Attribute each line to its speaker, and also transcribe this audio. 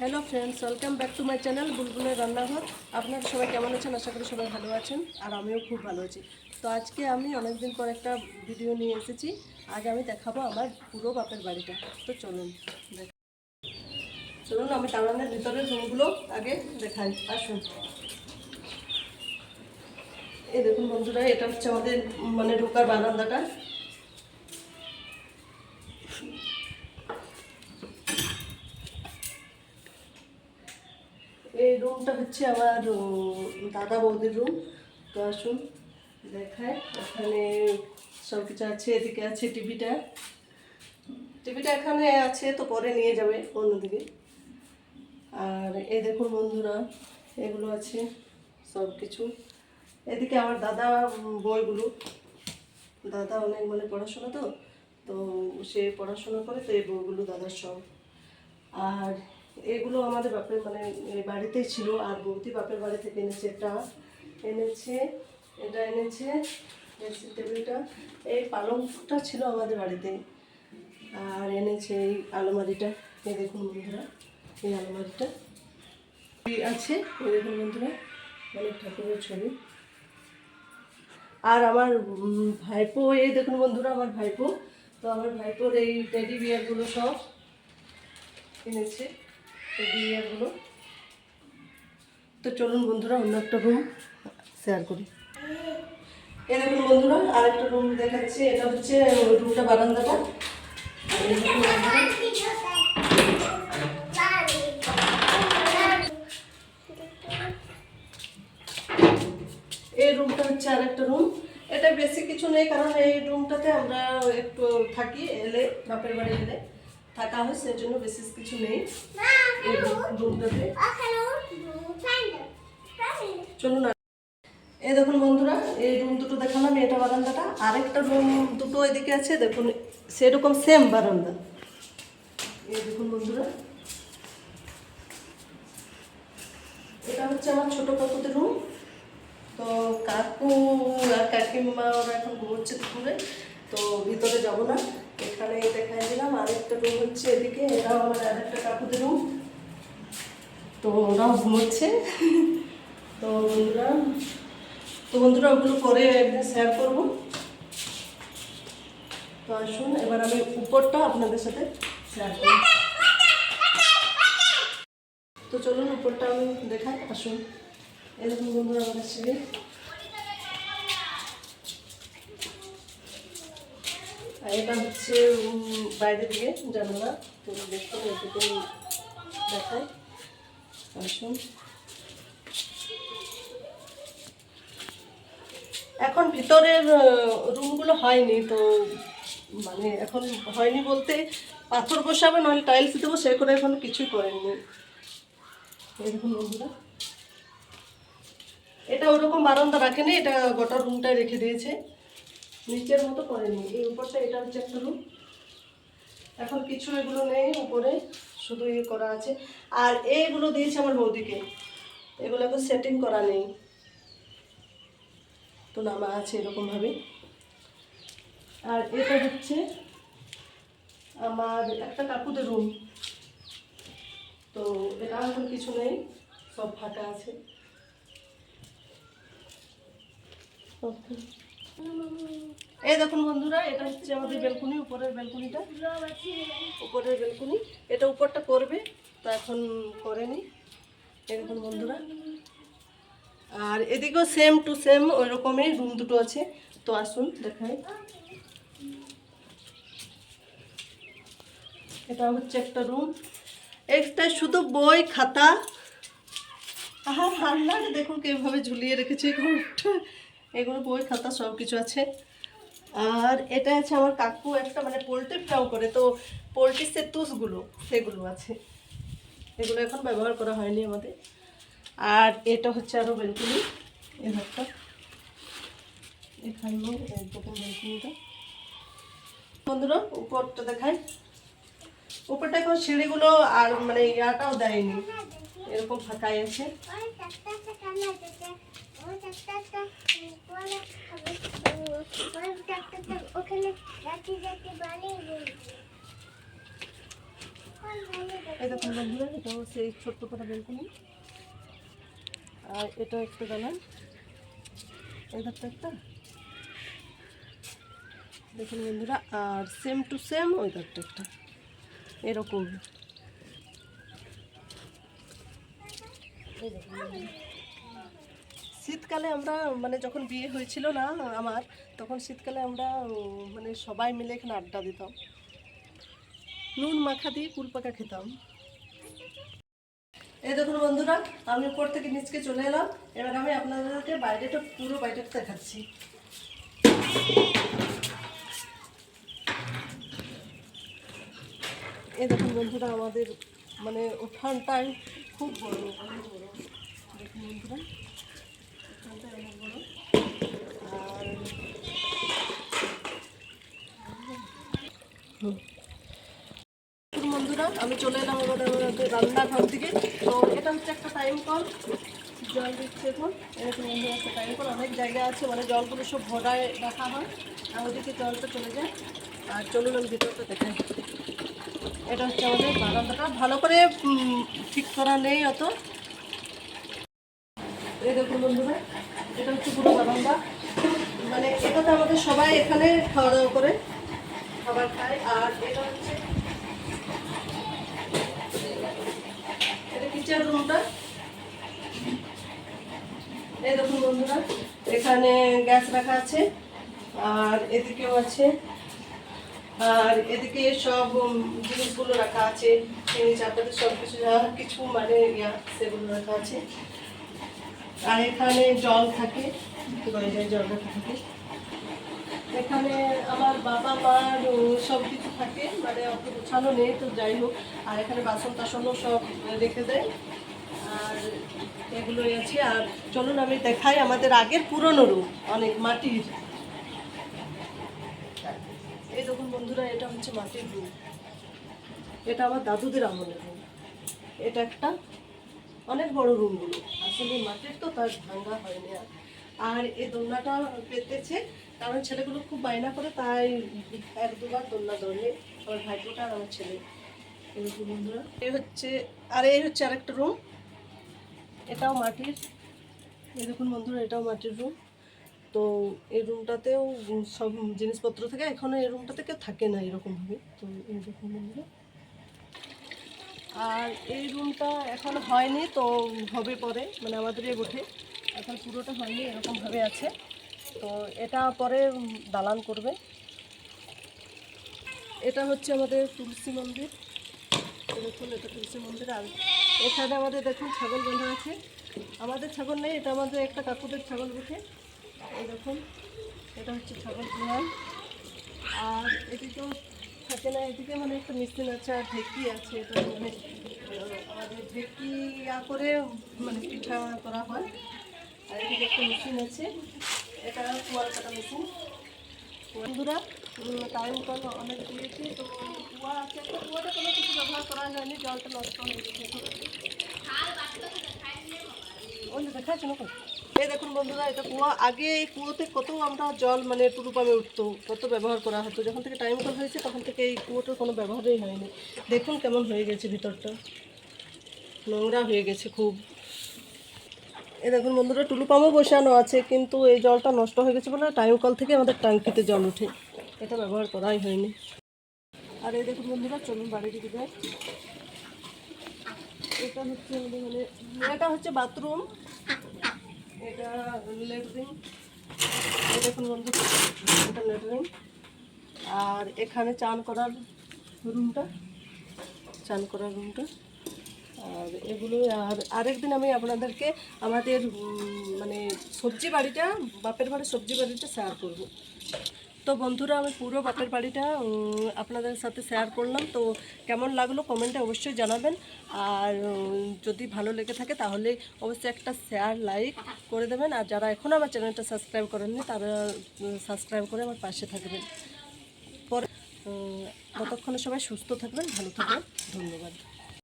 Speaker 1: Hello friends welcome back to my channel বুলবুলের রান্নাঘর আপনারা সবাই কেমন আছেন? আশা করি সবাই ভালো আছেন, আর আমিও খুব ভালো আছি। তো আজকে আমি অনেকদিন পর একটা ভিডিও নিয়ে এসেছি। আজ আমি দেখাবো আমার পুরো বাপের বাড়িটা। তো চলুন, দেখ চলুন, আমি টাউনের ভিতরের রুমগুলো আগে দেখাই। আসুন। এই দেখুন বন্ধুরা, এটা হচ্ছে আমাদের মানে ঢোকার বারান্দাটা এই রুমটা হচ্ছে আমার দাদা বৌদির রুম তো আসুন দেখায় এখানে সব কিছু আছে, এদিকে আছে টিভিটা। টিভিটা এখানে আছে, তো পরে নিয়ে যাবে অন্যদিকে। আর এই দেখুন বন্ধুরা, এগুলো আছে সব কিছু এদিকে আমার দাদা বইগুলো। দাদা অনেক মানে পড়াশোনা তো তো সে পড়াশোনা করে, তো এই বইগুলো দাদার সব। আর এগুলো আমাদের বাপের মানে বাড়িতেই ছিল। আর বৌদি বাপের বাড়ি থেকে এনেছে এটা এনেছে এটা এনেছে ড্রেসিং টেবিলটা। এই পালংটা ছিল আমাদের বাড়িতে। আর এনেছে এই আলমারিটা। এই দেখুন বন্ধুরা, এই আলমারিটা। আছে, এই দেখুন বন্ধুরা, অনেক ঠাকুরের ছবি। আর আমার ভাইপো, এই দেখুন বন্ধুরা, আমার ভাইপো। তো আমার ভাইপোর এই টেডি বিয়ারগুলো সব কিনেছে বিয়ারগুলো তো চলুন বন্ধুরা, অন্য একটা রুম শেয়ার করি। এই দেখুন বন্ধুরা, আরেকটা রুম দেখাচ্ছি। এটা হচ্ছে রুমটা বারান্দাটা। এই এই রুমটা হচ্ছে আরেকটা রুম এটা বেশি কিছু নেই, কারণ এই রুমটাতে আমরা একটু থাকি, এলে, বাপের বাড়ি এলে থাকা হয় সেই জন্য বেশি কিছু নেই। চলুন এই দেখুন বন্ধুরা, এই রুম দুটো দেখালাম, এটা বারান্দাটা। আরেকটা রুম দুটো এদিকে আছে, দেখুন, সেরকম সেম বারান্দা। এই দেখুন বন্ধুরা। এটা হচ্ছে আমার ছোট কাকুদের রুম তো কাকু আর কাকিমা, ওরা এখন ঘুমোচ্ছে দুপুরে, তো ভিতরে যাব না। এখানে দেখাই দিলাম, আরেকটা রুম হচ্ছে এদিকে, এটাও আমার আরেকটা কাকুদের রুম তো ওরাও ঘুমোচ্ছে। তো বন্ধুরা তো বন্ধুরা ওগুলো পরে একদিন শেয়ার করব। তো আসুন, এবার আমি উপরটা আপনাদের সাথে শেয়ার করব তো চলুন, উপরটা আমি দেখাই, আসুন। এরকম বন্ধুরা, আমাদের সিঁড়ি। এটা হচ্ছে বাইরে দিকে জানালা। তো এটুকু দেখাই। আসুন। এখন ভিতরের রুমগুলো হয়নি, তো মানে এখন হয়নি বলতে পাথর বসাবে, নইলে টাইলস দেবো, সে করে এখন কিছুই করেননি এরকম বন্ধুরা। এটা ওরকম বারান্দা রাখেনি, এটা গোটা রুমটাই রেখে দিয়েছে। নিচের মতো করেনি, এই উপরটা এটা হচ্ছে একটা রুম এখন কিছু এগুলো নেই উপরে, শুধু ইয়ে করা আছে। আর এইগুলো দিয়েছে আমার বৌদিকে। এগুলো এখন সেটিং করা নেই। তো নামা আছে এরকমভাবে। আর এটা হচ্ছে আমার একটা কাকুদের রুম তো এটা এখন কিছু নেই, সব ফাঁকা আছে। এই দেখুন বন্ধুরা, এটা হচ্ছে আমাদের বেলকুনি, উপরের বেলকুনিটা। উপরের বেলকুনি, এটা উপরটা করবে, তা এখন করেনি এই দেখুন বন্ধুরা। আর এদিকেও সেম টু সেম ওই রকমই রুম দুটো আছে। তো আসুন, দেখাই। এটা হচ্ছে একটা রুম একটা শুধু বই, খাতা। আহা রান্না দেখুন কীভাবে ঝুলিয়ে রেখেছে ঘরটা। এগুলো বই, খাতা সব কিছু আছে। আর এটা আছে আমার কাকু একটা মানে পোলট্রি ফার্ম করে তো পোলট্রির সে তুষগুলো সেগুলো আছে এগুলো এখন ব্যবহার করা হয়নি আমাদের আর এটা হচ্ছে আরও বেলকুনি এই ঘরটা এখানেও এরকম বেলকুনিটা বন্ধুরা উপরটা দেখায় উপরটা এখন সিঁড়িগুলো আর মানে ইয়াটাও দেয়নি এরকম ফাঁকাই আছে এই দেখুন বন্ধুরা এটা হচ্ছে এই ছোট্ট কটা বেলকনি। আর এটা একটা দালান এই ধারটা একটা। দেখুন বন্ধুরা, আর সেম টু সেম ওই ধারটা একটা। এরকম। এই দেখুন। শীতকালে আমরা মানে যখন বিয়ে হয়েছিল না আমার, তখন শীতকালে আমরা মানে সবাই মিলে এখানে আড্ডা দিতাম। নুন মাখা দিয়ে কুলপাকা খেতাম। এই দেখুন বন্ধুরা, আমি উপর থেকে নিচকে চলে এলাম। এবার আমি আপনাদেরকে বাইরেটা, পুরো বাইরেটা দেখাচ্ছি। এই দেখুন বন্ধুরা, আমাদের মানে উঠানটাই খুব বড়। বড় বন্ধুরা। বন্ধুরা, আমি চলে এলাম আমাদের রান্নাঘর থেকে। তো এটা হচ্ছে একটা টাইম কল জল দিচ্ছে এখন। এরকম বন্ধুরা একটা টাইম কল অনেক জায়গা আছে মানে জলগুলো সব ভরায় রাখা হয়। আর ওদিকে জলটা চলে যায়। আর চলুন, আমি ভিতরটা দেখাই। এটা হচ্ছে আমাদের বারান্দাটা। ভালো করে ঠিক করা নেই অত। এই দেখুন বন্ধুরা। এটা হচ্ছে পুরো বারান্দা মানে এটাতে আমাদের সবাই এখানে খাওয়া দাওয়া করে, খাবার খায়। আর এটা হচ্ছে এটা কিচেন রুমটা এই দেখুন বন্ধুরা, এখানে গ্যাস রাখা আছে, আর এদিকেও আছে। আর এদিকে সব জিনিসগুলো রাখা আছে, চিনি, চাপাতি সব কিছু যা কিছু মানে ইয়া, সেগুলো রাখা আছে। আর এখানে জল থাকে গয়জায় জল থাকে। এখানে আমার বাবা মার সব কিছু থাকে মানে অত গোছানো নেই, তো যাই হোক। আর এখানে বাসন টাসনও সব রেখে দেয়। আর এগুলোই আছে। আর চলুন, আমি দেখাই আমাদের আগের পুরনো রুম, অনেক মাটির। এই দেখুন বন্ধুরা, এটা হচ্ছে মাটির রুম। এটা আমার দাদুদের আমলের রুম। এটা একটা অনেক বড় রুমগুলো। আসলে মাটির তো তার ভাঙা হয়নি আর। আর এই দোলনাটা পেতেছে, কারণ ছেলেগুলো খুব বায়না করে, তাই এক দুবার দোলনা দৌড়ে আমার ভাইপোটা আর আমার ছেলে। বন্ধুরা, এই হচ্ছে, আর এই হচ্ছে আরেকটা রুম এটাও মাটির। এই দেখুন বন্ধুরা, এটাও মাটির রুম তো এই রুমটাতেও সব জিনিসপত্র থাকে। এখন এই রুমটাতে কেউ থাকে না এরকমভাবে। তো এই দেখুন বন্ধুরা। আর এই রুমটা এখন হয়নি, তো হবে পরে মানে আমাদের এই বটে এখন পুরোটা হয়নি এরকমভাবে আছে। তো এটা পরে দালান করবে। এটা হচ্ছে আমাদের তুলসী মন্দির। দেখুন, এটা তুলসী মন্দির। আর এখানে আমাদের দেখুন ছাগল বাঁধা আছে। আমাদের ছাগল নেই, এটা আমাদের একটা কাকুদের ছাগল বসে এই দেখুন, এটা হচ্ছে ছাগল পোহাল আর এদিকেও থাকে না, এদিকে মানে একটা মেশিন আছে আর ঢেকি আছে, এটা মানে আমাদের ঢেকি করে মানে পিঠা করা হয় আর এদিকে একটা মেশিন আছে এটা কুয়ার কাটা মেশিন বন্ধুরা টাইম কল অনেক দিয়েছি, তো কুয়া আছে একটা কুয়াটা কোনো কিছু ব্যবহার করা হয়নি, জলটা নষ্ট হয়ে গেছে। ওই যে না তো? এই দেখুন বন্ধুরা, এটা কুয়া, আগে এই কুয়োতে কত আমরা জল মানে টুলু পামে উঠতো, কত ব্যবহার করা হতো। যখন থেকে টাইম কল হয়েছে, তখন থেকে এই কুয়োটার কোনো ব্যবহারই হয়নি। দেখুন কেমন হয়ে গেছে ভিতরটা। নোংরা হয়ে গেছে খুব। এই দেখুন বন্ধুরা টুলু পাম্পও বসানো আছে, কিন্তু এই জলটা নষ্ট হয়ে গেছে বলে টাইম কল থেকে আমাদের ট্যাঙ্কিতে জল ওঠে। এটা ব্যবহার করাই হয়নি। আর এই দেখুন বন্ধুরা, চলুন বাড়ি দিকে যাই। এটা হচ্ছে আমাদের মানে এটা হচ্ছে বাথরুম। এটা লেটরিন এই দেখুন বন্ধু, এটা আর এখানে চান করার রুমটা চান করার রুমটা আর এগুলো, আর আরেকদিন আমি আপনাদেরকে আমাদের মানে সবজি বাড়িটা, বাপের বাড়ির সবজি বাড়িটা শেয়ার করব। তো বন্ধুরা, আমি পুরো বাপের বাড়িটা আপনাদের সাথে শেয়ার করলাম। তো কেমন লাগল কমেন্টে অবশ্যই জানাবেন। আর যদি ভালো লেগে থাকে তাহলে অবশ্যই একটা শেয়ার লাইক করে দেবেন। আর যারা এখনও আমার চ্যানেলটা সাবস্ক্রাইব করেননি, তারা সাবস্ক্রাইব করে আমার পাশে থাকবেন। পরে ততক্ষণে সবাই সুস্থ থাকবেন, ভালো থাকবেন। ধন্যবাদ।